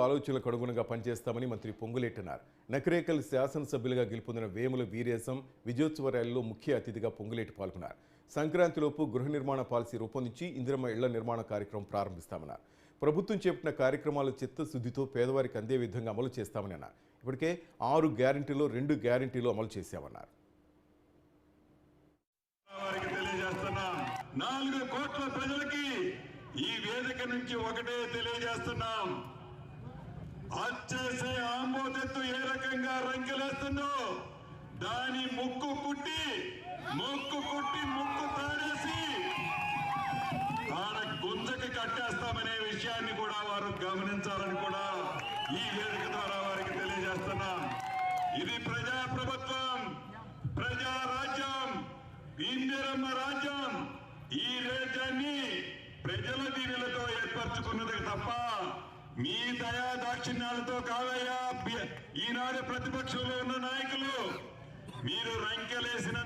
ఆలోచనలకు అనుగుణంగా పనిచేస్తామని మంత్రి పొంగులేటన్నారు నకరేకల్ శాసనసభ్యులుగా గెలుపొందిన వేముల వీరేశం విజయోత్సవ ర్యాలీలో ముఖ్య అతిథిగా పొంగులేటి పాల్గొన్నారు. సంక్రాంతిలోపు గృహ నిర్మాణ పాలసీ రూపొందించి ఇందిరమ్మ ఇళ్ళ నిర్మాణ కార్యక్రమం ప్రారంభిస్తామన్నారు. ప్రభుత్వం చేపట్టిన కార్యక్రమాలు చిత్తశుద్ధితో పేదవారికి అందే విధంగా అమలు చేస్తామని అన్నారు. ఇప్పటికే ఆరు గ్యారంటీలో రెండు గ్యారంటీలు అమలు చేశామన్నారు. నాలుగు కోట్ల ప్రజలకి ఈ వేదిక నుంచి ఒకటే తెలియజేస్తున్నాం. అచ్చేసే ఆంబోతెత్తు ఏ రకంగా రంకెలేస్తుందో? దాని ముక్కు కుట్టి ముక్కు కుట్టి ముక్కు తాడేసి ఆడ గుంజకి కట్టేస్తామనే విషయాన్ని కూడా వారు గమనించాలని కూడా ఈ వేదిక ద్వారా వారికి తెలియజేస్తున్నాం. ఇది ప్రజా ప్రభుత్వం ప్రజా రాజ్యం ఇందిరమ్మ రాజ్యం. ఈ రాజ్యాన్ని ప్రజల దీనిలతో ఏర్పరచుకున్నది తప్ప మీ దయా దాక్షిణ్యాలతో కావయ్యా ఈనాడు ప్రతిపక్షంలో ఉన్న నాయకులు మీరు రంకెలేసిన